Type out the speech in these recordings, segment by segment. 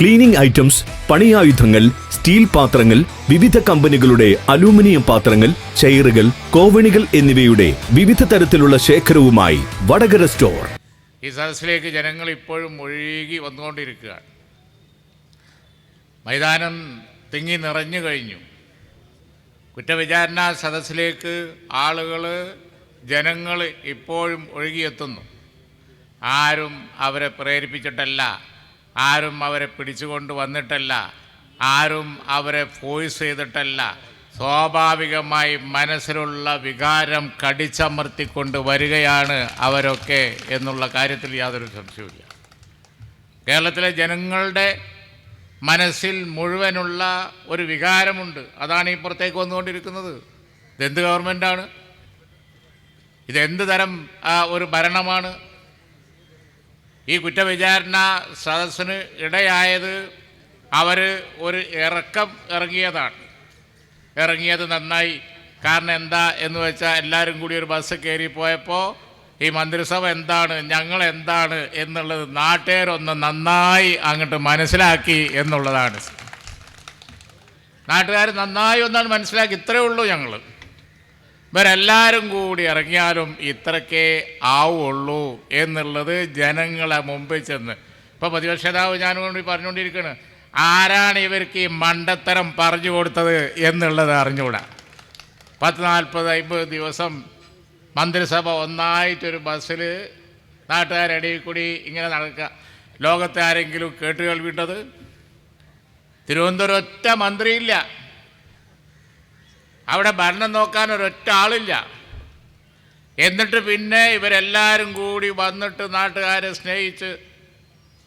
Cleaning items പണിയായുധങ്ങൾ steel പാത്രങ്ങൾ വിവിധ കമ്പനികളുടെ അലൂമിനിയം പാത്രങ്ങൾ ചെയറുകൾ കോവണികൾ എന്നിവയുടെ വിവിധ തരത്തിലുള്ള ശേഖരവുമായി വടകര സ്റ്റോർ. ഈ സദസ്സിലേക്ക് ജനങ്ങൾ ഇപ്പോഴും ഒഴുകി വന്നുകൊണ്ടിരിക്കുകയാണ്. മൈതാനം തിങ്ങി നിറഞ്ഞു കഴിഞ്ഞു. കുറ്റവിചാരണ സദസ്സിലേക്ക് ആളുകൾ ജനങ്ങൾ ഇപ്പോഴും ഒഴുകിയെത്തുന്നു. ആരും അവരെ പ്രേരിപ്പിച്ചിട്ടല്ല. ആരും അവരെ പിടിച്ചുകൊണ്ട് വന്നിട്ടല്ല ആരും അവരെ ഫോഴ്സ് ചെയ്തിട്ടല്ല സ്വാഭാവികമായി മനസ്സിലുള്ള വികാരം കടിച്ചമർത്തിക്കൊണ്ട് വരികയാണ് അവരൊക്കെ എന്നുള്ള കാര്യത്തിൽ യാതൊരു സംശയവുമില്ല. കേരളത്തിലെ ജനങ്ങളുടെ മനസ്സിൽ മുഴുവനുള്ള ഒരു വികാരമുണ്ട്. അതാണ് ഈ പുറത്തേക്ക് വന്നുകൊണ്ടിരിക്കുന്നത്. ഇതെന്ത് ഗവൺമെന്റാണ് ഇതെന്ത് തരം ഒരു ഭരണമാണ്? ഈ കുറ്റവിചാരണ സദസ്സിന് ഇടയായത് അവർ ഒരു ഇറക്കം ഇറങ്ങിയതാണ്. ഇറങ്ങിയത് നന്നായി. കാരണം എന്താ എന്ന് വെച്ചാൽ എല്ലാവരും കൂടി ഒരു ബസ് കയറി പോയപ്പോൾ ഈ മന്ത്രിസഭ എന്താണ് ഞങ്ങൾ എന്താണ് എന്നുള്ളത് നാട്ടുകാരൊന്ന് നന്നായി അങ്ങോട്ട് മനസ്സിലാക്കി എന്നുള്ളതാണ്. നാട്ടുകാർ നന്നായി ഒന്നാണ് മനസ്സിലാക്കി. ഇത്രയേ ഉള്ളൂ ഞങ്ങൾ ഇവരെല്ലാവരും കൂടി ഇറങ്ങിയാലും ഇത്രക്കേ ആവുള്ളൂ എന്നുള്ളത് ജനങ്ങളെ മുമ്പിൽ ചെന്ന്. ഇപ്പോൾ പ്രതിപക്ഷ നേതാവ് ഞാനുകൊണ്ട് പറഞ്ഞുകൊണ്ടിരിക്കുകയാണ് ആരാണ് ഇവർക്ക് ഈ മണ്ടത്തരം പറഞ്ഞു കൊടുത്തത് എന്നുള്ളത് അറിഞ്ഞുകൂടാ. പത്ത് നാൽപ്പത് അമ്പത് ദിവസം മന്ത്രിസഭ ഒന്നായിട്ടൊരു ബസ്സിൽ നാട്ടുകാരടിയിൽ കൂടി ഇങ്ങനെ നടക്കുക. ലോകത്തെ ആരെങ്കിലും കേട്ടുകൾ വിട്ടത് തിരുവനന്തപുരം ഒറ്റ മന്ത്രിയില്ല. അവിടെ ഭരണം നോക്കാൻ ഒരൊറ്റ ആളില്ല. എന്നിട്ട് പിന്നെ ഇവരെല്ലാവരും കൂടി വന്നിട്ട് നാട്ടുകാരെ സ്നേഹിച്ച്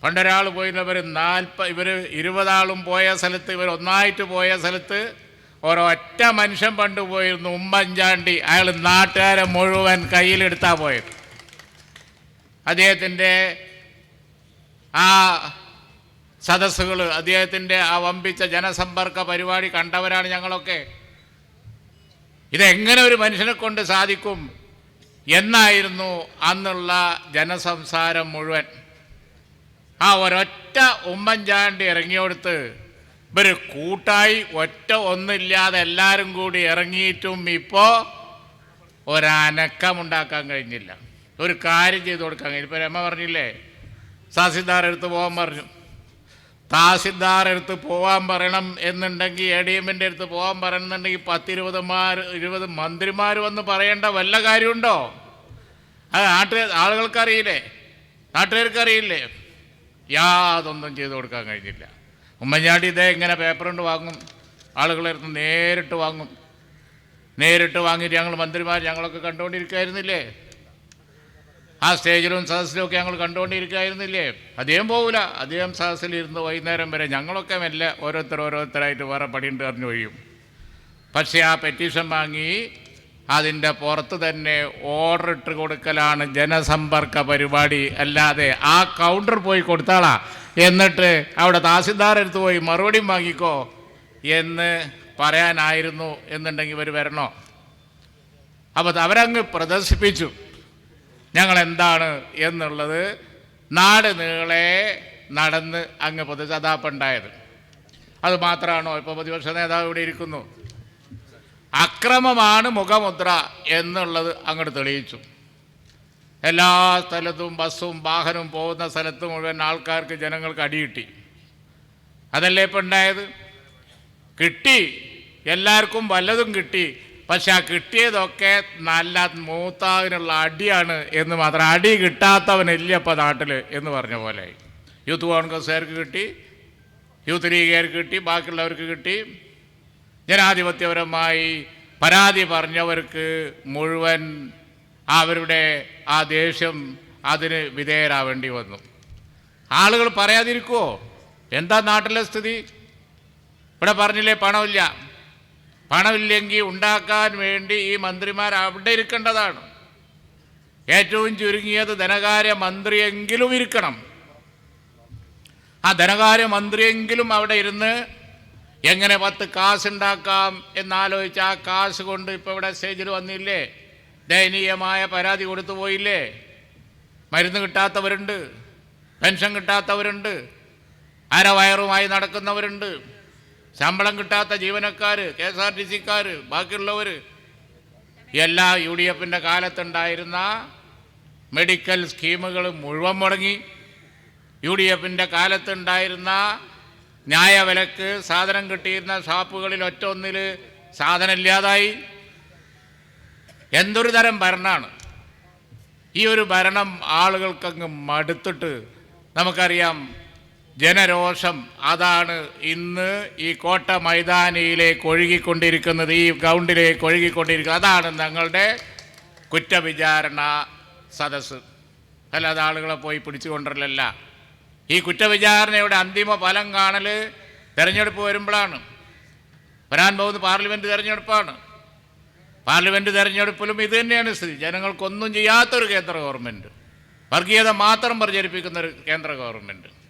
പണ്ടൊരാൾ പോയിരുന്നവർ നാൽപ്പ ഇവർ ഇരുപതാളും പോയ സ്ഥലത്ത് ഇവർ ഒന്നായിട്ട് പോയ സ്ഥലത്ത് ഒരൊറ്റ മനുഷ്യൻ പണ്ട് പോയിരുന്നു ഉമ്മൻചാണ്ടി. അയാൾ നാട്ടുകാരെ മുഴുവൻ കയ്യിലെടുത്താ പോയത്. അദ്ദേഹത്തിന്റെ ആ സദസ്സുകൾ അദ്ദേഹത്തിന്റെ ആ വമ്പിച്ച ജനസമ്പർക്ക പരിപാടി കണ്ടവരാണ് ഞങ്ങളൊക്കെ. ഇതെങ്ങനെ ഒരു മനുഷ്യനെ കൊണ്ട് സാധിക്കും? എന്നായിരുന്നു അന്നുള്ള ജനസംസാരം മുഴുവൻ. ആ ഒരൊറ്റ ഉമ്മൻചാണ്ടി ഇറങ്ങിയോടുത്ത് ഇവർ കൂട്ടായി ഒറ്റ ഒന്നില്ലാതെ എല്ലാവരും കൂടി ഇറങ്ങിയിട്ടും ഇപ്പോൾ ഒരനക്കമുണ്ടാക്കാൻ കഴിഞ്ഞില്ല. ഒരു കാര്യം ചെയ്തു കൊടുക്കാൻ കഴിഞ്ഞു ഇപ്പോൾ രമ പറഞ്ഞില്ലേ? സാസിദാർ എടുത്ത് പോകാൻ പറഞ്ഞു. തഹസിൽദാർ എടുത്ത് പോകാൻ പറയണം എന്നുണ്ടെങ്കിൽ എ ഡി എമ്മിന്റെ അടുത്ത് പോകാൻ പറയണമെന്നുണ്ടെങ്കിൽ പത്തിരുപതുമാർ ഇരുപത് മന്ത്രിമാർ വന്ന് പറയേണ്ട വല്ല കാര്യമുണ്ടോ? അത് നാട്ടുകാർ ആളുകൾക്കറിയില്ലേ? നാട്ടുകാർക്കറിയില്ലേ? യാതൊന്നും ചെയ്തു കൊടുക്കാൻ കഴിഞ്ഞില്ല. ഉമ്മൻചാണ്ടി ഇതേ ഇങ്ങനെ പേപ്പർ കൊണ്ട് വാങ്ങും ആളുകളെ അടുത്ത് നേരിട്ട് വാങ്ങും. നേരിട്ട് വാങ്ങിയിട്ട് ഞങ്ങൾ മന്ത്രിമാർ ഞങ്ങളൊക്കെ കണ്ടുകൊണ്ടിരിക്കുകയായിരുന്നില്ലേ ആ സ്റ്റേജിലും സദസ്സിലും ഒക്കെ ഞങ്ങൾ കണ്ടുകൊണ്ടിരിക്കുകയായിരുന്നില്ലേ? അദ്ദേഹം പോകില്ല അദ്ദേഹം സദസ്സിലിരുന്ന് വൈകുന്നേരം വരെ ഞങ്ങളൊക്കെ മെല്ലെ ഓരോരുത്തർ ഓരോരുത്തരായിട്ട് വേറെ പണിയുണ്ട് അറിഞ്ഞു കഴിയും പക്ഷേ ആ പെറ്റീഷൻ വാങ്ങി അതിന്റെ പുറത്ത് തന്നെ ഓർഡർ ഇട്ട് കൊടുക്കലാണ് ജനസമ്പർക്ക പരിപാടി. അല്ലാതെ ആ കൗണ്ടർ പോയി കൊടുത്താളാ. എന്നിട്ട് അവിടെ തഹസിൽദാർ എടുത്ത് പോയി മറുപടിയും വാങ്ങിക്കോ എന്ന് പറയാനായിരുന്നു എന്നുണ്ടെങ്കിൽ ഇവർ വരണോ? അപ്പോൾ അവരങ്ങ് പ്രദർശിപ്പിച്ചു. ഞങ്ങൾ എന്താണ് എന്നുള്ളത് നാട് നീളെ നടന്ന് അങ്ങ് പൊതുസതാപ്പുണ്ടായത് അത് മാത്രമാണോ ഇപ്പോൾ പ്രതിപക്ഷ നേതാവ് ഇവിടെ ഇരിക്കുന്നു? അക്രമമാണ് മുഖമുദ്ര എന്നുള്ളത് അങ്ങോട്ട് തെളിയിച്ചു. എല്ലാ സ്ഥലത്തും ബസ്സും വാഹനവും പോകുന്ന സ്ഥലത്ത് മുഴുവൻ ആൾക്കാർക്ക് ജനങ്ങൾക്ക് അടികിട്ടി അതല്ലേ ഇപ്പം ഉണ്ടായത്? കിട്ടി. എല്ലാവർക്കും വല്ലതും കിട്ടി. പക്ഷെ ആ കിട്ടിയതൊക്കെ നല്ല മൂത്താവിനുള്ള അടിയാണ് എന്ന് മാത്രം. അടി കിട്ടാത്തവനില്ല ഇപ്പം നാട്ടിൽ എന്ന് പറഞ്ഞ പോലെ. യൂത്ത് കോൺഗ്രസ്സുകാർക്ക് കിട്ടി യൂത്ത് ലീഗുകാർക്ക് കിട്ടി ബാക്കിയുള്ളവർക്ക് കിട്ടി. ജനാധിപത്യപരമായി പരാതി പറഞ്ഞവർക്ക് മുഴുവൻ അവരുടെ ആ ദേഷ്യം അതിന് വിധേയരാവേണ്ടി വന്നു. ആളുകൾ പറയാതിരിക്കുമോ എന്താ നാട്ടിലെ സ്ഥിതി? ഇവിടെ പറഞ്ഞില്ലേ പണമില്ല. പണമില്ലെങ്കിൽ ഉണ്ടാക്കാൻ വേണ്ടി ഈ മന്ത്രിമാർ അവിടെ ഇരിക്കേണ്ടതാണ്. ഏറ്റവും ചുരുങ്ങിയത് ധനകാര്യ മന്ത്രിയെങ്കിലും ഇരിക്കണം. ആ ധനകാര്യ മന്ത്രിയെങ്കിലും അവിടെ ഇരുന്ന് എങ്ങനെ പത്ത് കാശുണ്ടാക്കാം എന്നാലോചിച്ച് ആ കാശ് കൊണ്ട് ഇപ്പോൾ ഇവിടെ സ്റ്റേജിൽ വന്നില്ലേ? ദയനീയമായ പരാതി കൊടുത്തു പോയില്ലേ? മരുന്ന് കിട്ടാത്തവരുണ്ട് പെൻഷൻ കിട്ടാത്തവരുണ്ട് അരവയറുമായി നടക്കുന്നവരുണ്ട്. ശമ്പളം കിട്ടാത്ത ജീവനക്കാർ കെ എസ് ആർ ടി സിക്കാർ ബാക്കിയുള്ളവർ എല്ലാ യു ഡി എഫിന്റെ കാലത്തുണ്ടായിരുന്ന മെഡിക്കൽ സ്കീമുകൾ മുഴുവൻ മുടങ്ങി. യു ഡി എഫിന്റെ കാലത്തുണ്ടായിരുന്ന ന്യായവിലക്ക് സാധനം കിട്ടിയിരുന്ന ഷാപ്പുകളിൽ ഒറ്റ ഒന്നിൽ സാധനം ഇല്ലാതായി എന്തൊരു തരം ഭരണമാണ് ഈ ഒരു ഭരണം ആളുകൾക്കങ്ങ് മടുത്തിട്ട് നമുക്കറിയാം ജനരോഷം അതാണ് ഇന്ന് ഈ കോട്ട മൈതാനിയിലേക്ക് ഒഴുകിക്കൊണ്ടിരിക്കുന്നത് ഈ ഗ്രൗണ്ടിലേക്ക് ഒഴുകിക്കൊണ്ടിരിക്കുന്നത്. അതാണ് ഞങ്ങളുടെ കുറ്റവിചാരണ സദസ്സ്. അല്ലാതെ ആളുകളെ പോയി പിടിച്ചുകൊണ്ടല്ല ഈ കുറ്റവിചാരണയുടെ അന്തിമ ഫലം കാണൽ തെരഞ്ഞെടുപ്പ് വരുമ്പോഴാണ്. വരാൻ പോകുന്ന പാർലമെന്റ് തെരഞ്ഞെടുപ്പാണ്. പാർലമെന്റ് തെരഞ്ഞെടുപ്പിലും ഇത് തന്നെയാണ് സ്ഥിതി. ജനങ്ങൾക്കൊന്നും ചെയ്യാത്തൊരു കേന്ദ്ര ഗവൺമെന്റ് വർഗീയത മാത്രം പ്രചരിപ്പിക്കുന്ന ഒരു കേന്ദ്ര ഗവൺമെന്റ്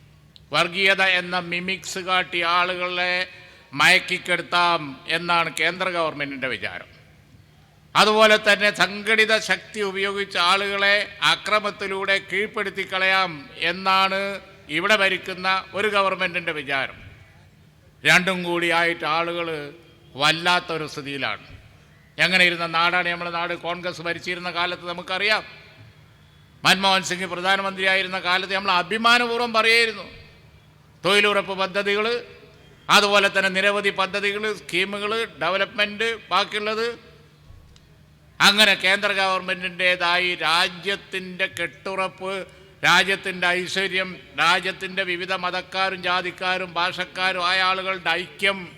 വർഗീയത എന്ന മിമിക്സ് കാട്ടി ആളുകളെ മയക്കിക്കെടുത്താം എന്നാണ് കേന്ദ്ര ഗവൺമെന്റിന്റെ വിചാരം. അതുപോലെ തന്നെ സംഘടിത ശക്തി ഉപയോഗിച്ച് ആളുകളെ അക്രമത്തിലൂടെ കീഴ്പ്പെടുത്തി കളയാം എന്നാണ് ഇവിടെ ഭരിക്കുന്ന ഒരു ഗവൺമെന്റിന്റെ വിചാരം. രണ്ടും കൂടിയായിട്ട് ആളുകൾ വല്ലാത്തൊരു സ്ഥിതിയിലാണ്. എങ്ങനെ ഇരുന്ന നാടാണ് നമ്മുടെ നാട്? കോൺഗ്രസ് ഭരിച്ചിരുന്ന കാലത്ത് നമുക്കറിയാം. മൻമോഹൻ സിംഗ് പ്രധാനമന്ത്രിയായിരുന്ന കാലത്ത് നമ്മൾ അഭിമാനപൂർവം പറയായിരുന്നു തൊഴിലുറപ്പ് പദ്ധതികൾ അതുപോലെ തന്നെ നിരവധി പദ്ധതികൾ സ്കീമുകൾ ഡെവലപ്മെന്റ് ബാക്കിയുള്ളത്. അങ്ങനെ കേന്ദ്ര ഗവൺമെന്റിന്റേതായി രാജ്യത്തിന്റെ കെട്ടുറപ്പ് രാജ്യത്തിന്റെ ഐശ്വര്യം രാജ്യത്തിന്റെ വിവിധ മതക്കാരും ജാതിക്കാരും ഭാഷക്കാരും ആയ ആളുകളുടെ ഐക്യം.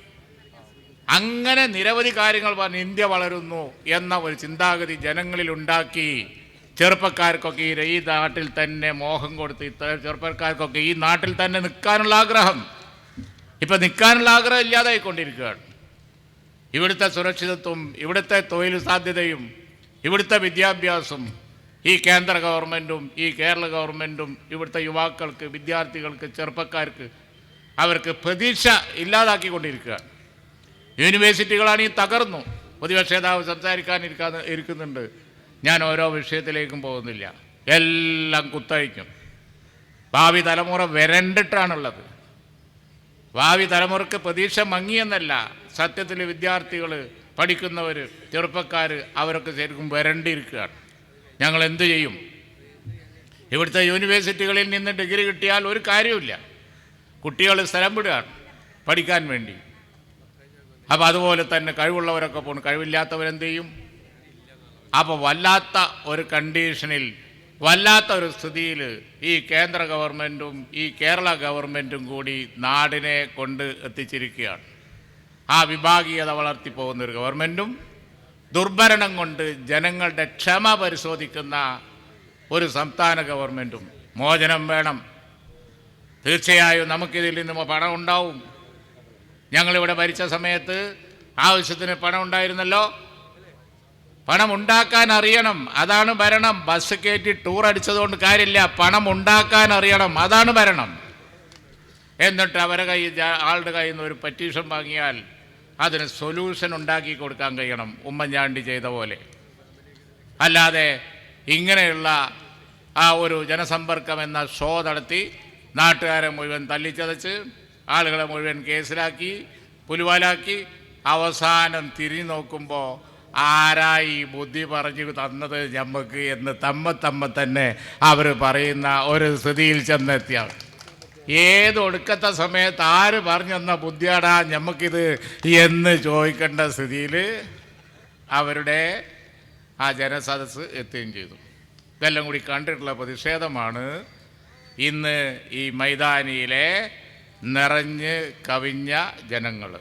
അങ്ങനെ നിരവധി കാര്യങ്ങൾ പറഞ്ഞ് ഇന്ത്യ വളരുന്നു എന്ന ഒരു ചിന്താഗതി ജനങ്ങളിൽ ഉണ്ടാക്കി. ചെറുപ്പക്കാർക്കൊക്കെ ഈ നാട്ടിൽ തന്നെ മോഹം കൊടുത്ത് ചെറുപ്പക്കാർക്കൊക്കെ ഈ നാട്ടിൽ തന്നെ നിൽക്കാനുള്ള ആഗ്രഹം. ഇപ്പം നിൽക്കാനുള്ള ആഗ്രഹം ഇല്ലാതായിക്കൊണ്ടിരിക്കുകയാണ്. ഇവിടുത്തെ സുരക്ഷിതത്വം ഇവിടുത്തെ തൊഴിൽ സാധ്യതയും ഇവിടുത്തെ വിദ്യാഭ്യാസം ഈ കേന്ദ്ര ഗവൺമെന്റും ഈ കേരള ഗവൺമെന്റും ഇവിടുത്തെ യുവാക്കൾക്ക് വിദ്യാർത്ഥികൾക്ക് ചെറുപ്പക്കാർക്ക് അവർക്ക് പ്രതീക്ഷ ഇല്ലാതാക്കിക്കൊണ്ടിരിക്കുകയാണ്. യൂണിവേഴ്സിറ്റികളാണ് ഈ തകർന്നു. പൊതുപക്ഷേതാവ് സംസാരിക്കാനിരിക്കാന്ന് ഇരിക്കുന്നുണ്ട്. ഞാൻ ഓരോ വിഷയത്തിലേക്കും പോകുന്നില്ല. എല്ലാം കുത്തഴിക്കും. ഭാവി തലമുറ വരണ്ടിട്ടാണുള്ളത്. ഭാവി തലമുറയ്ക്ക് പ്രതീക്ഷ മങ്ങിയെന്നല്ല. സത്യത്തിൽ വിദ്യാർത്ഥികൾ പഠിക്കുന്നവർ ചെറുപ്പക്കാർ അവരൊക്കെ ശരിക്കും വരണ്ടിരിക്കുകയാണ്. ഞങ്ങൾ എന്തു ചെയ്യും? ഇവിടുത്തെ യൂണിവേഴ്സിറ്റികളിൽ നിന്ന് ഡിഗ്രി കിട്ടിയാൽ ഒരു കാര്യമില്ല കുട്ടികൾ സ്ഥലം വിടുകയാണ് പഠിക്കാൻ വേണ്ടി. അപ്പോൾ അതുപോലെ തന്നെ കഴിവുള്ളവരൊക്കെ പോകണം കഴിവില്ലാത്തവരെന്ത് ചെയ്യും? അപ്പോൾ വല്ലാത്ത ഒരു കണ്ടീഷനിൽ വല്ലാത്ത ഒരു സ്ഥിതിയിൽ ഈ കേന്ദ്ര ഗവൺമെന്റും ഈ കേരള ഗവൺമെന്റും കൂടി നാടിനെ കൊണ്ട് എത്തിച്ചിരിക്കുകയാണ്. ആ വിഭാഗീയത വളർത്തിപ്പോകുന്ന ഒരു ഗവൺമെന്റും ദുർഭരണം കൊണ്ട് ജനങ്ങളുടെ ക്ഷമ പരിശോധിക്കുന്ന ഒരു സംസ്ഥാന ഗവൺമെന്റും മോചനം വേണം. തീർച്ചയായും നമുക്കിതിൽ നിന്ന് പണം ഉണ്ടാവും. ഞങ്ങളിവിടെ ഭരിച്ച സമയത്ത് ആവശ്യത്തിന് പണം ഉണ്ടായിരുന്നല്ലോ. പണം ഉണ്ടാക്കാൻ അറിയണം അതാണ് ഭരണം. ബസ് കയറ്റി ടൂർ അടിച്ചതുകൊണ്ട് കാര്യമില്ല പണം ഉണ്ടാക്കാൻ അറിയണം അതാണ് ഭരണം. എന്നിട്ട് അവരെ കൈ ആളുടെ കയ്യിൽ നിന്ന് ഒരു പറ്റീഷൻ വാങ്ങിയാൽ അതിന് സൊല്യൂഷൻ ഉണ്ടാക്കി കൊടുക്കാൻ കഴിയണം ഉമ്മൻചാണ്ടി ചെയ്ത പോലെ. അല്ലാതെ ഇങ്ങനെയുള്ള ആ ഒരു ജനസമ്പർക്കം എന്ന ഷോ നടത്തി നാട്ടുകാരെ മുഴുവൻ തല്ലിച്ചതച്ച് ആളുകളെ മുഴുവൻ കേസിലാക്കി പുലുവാലാക്കി അവസാനം തിരിഞ്ഞു നോക്കുമ്പോൾ ആരായി ബുദ്ധി പറഞ്ഞു തന്നത് നമുക്ക് എന്ന് തമ്മ തമ്മ തന്നെ അവർ പറയുന്ന ഒരു സ്ഥിതിയിൽ ചെന്നെത്തിയാണ് ഏത് ഒടുക്കത്തെ സമയത്ത് ആര് പറഞ്ഞു തന്ന ബുദ്ധിയാടാ ഞമ്മക്കിത് എന്ന് ചോദിക്കേണ്ട സ്ഥിതിയിൽ അവരുടെ ആ ജനസദസ് എത്തുകയും ചെയ്തു. ഇതെല്ലാം കൂടി കണ്ടിട്ടുള്ള പ്രതിഷേധമാണ്. ഇന്ന് ഈ മൈതാനിയിലെ നിറഞ്ഞ് കവിഞ്ഞ ജനങ്ങൾ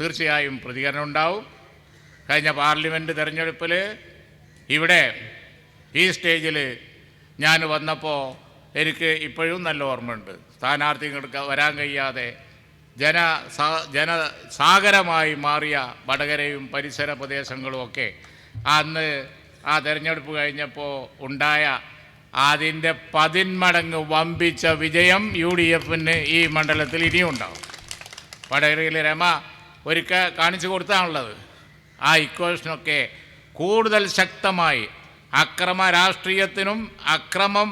തീർച്ചയായും പ്രതികരണം ഉണ്ടാവും. കഴിഞ്ഞ പാർലമെന്റ് തെരഞ്ഞെടുപ്പിൽ ഇവിടെ ഈ സ്റ്റേജിൽ ഞാൻ വന്നപ്പോൾ എനിക്ക് ഇപ്പോഴും നല്ല ഓർമ്മയുണ്ട്. സ്ഥാനാർത്ഥികൾക്ക് വരാൻ കഴിയാതെ ജന ജനസാഗരമായി ജന സാഗരമായി മാറിയ വടകരയും പരിസര പ്രദേശങ്ങളുമൊക്കെ അന്ന് ആ തെരഞ്ഞെടുപ്പ് കഴിഞ്ഞപ്പോൾ ഉണ്ടായ അതിന്റെ പതിന്മടങ്ങ് വമ്പിച്ച വിജയം യു ഡി എഫിന് ഈ മണ്ഡലത്തിൽ ഇനിയും ഉണ്ടാവും വടകരയിലെ രമ ഒരിക്കൽ കാണിച്ചു കൊടുത്താണുള്ളത്. ആ ഇക്വേഷനൊക്കെ കൂടുതൽ ശക്തമായി അക്രമ രാഷ്ട്രീയത്തിനും അക്രമം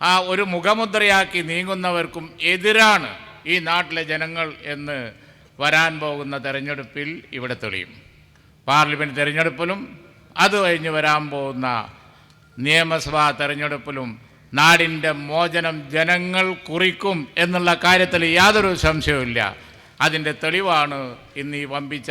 ആ ഒരു മുഖമുദ്രയാക്കി നീങ്ങുന്നവർക്കും എതിരാണ് ഈ നാട്ടിലെ ജനങ്ങൾ എന്ന് വരാൻ പോകുന്ന തെരഞ്ഞെടുപ്പിൽ ഇവിടെ തെളിയും. പാർലമെന്റ് തെരഞ്ഞെടുപ്പിലും അത് കഴിഞ്ഞ് വരാൻ പോകുന്ന നിയമസഭാ തെരഞ്ഞെടുപ്പിലും നാടിന്റെ മോചനം ജനങ്ങൾ കുറിക്കും എന്നുള്ള കാര്യത്തിൽ യാതൊരു സംശയവുമില്ല. അതിന്റെ തെളിവാണ് ഇന്ന് ഈ വമ്പിച്ച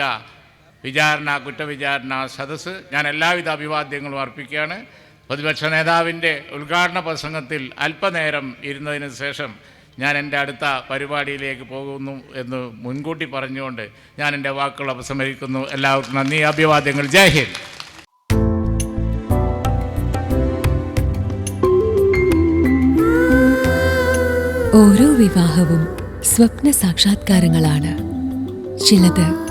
വിചാരണ കുറ്റവിചാരണ സദസ്സ് ഞാൻ എല്ലാവിധ അഭിവാദ്യങ്ങളും അർപ്പിക്കുകയാണ്. പ്രതിപക്ഷ നേതാവിന്റെ ഉദ്ഘാടന പ്രസംഗത്തിൽ അല്പനേരം ഇരുന്നതിന് ശേഷം ഞാൻ എന്റെ അടുത്ത പരിപാടിയിലേക്ക് പോകുന്നു എന്ന് മുൻകൂട്ടി പറഞ്ഞുകൊണ്ട് ഞാൻ എന്റെ വാക്കുകൾ അപസമരിക്കുന്നു എല്ലാവർക്കും നന്ദി. അഭിവാദ്യങ്ങൾ. ജയ് ഹിന്ദ്. ഓരോ വിവാഹവും സ്വപ്ന സാക്ഷാത്കാരങ്ങളാണ്. ചിലത്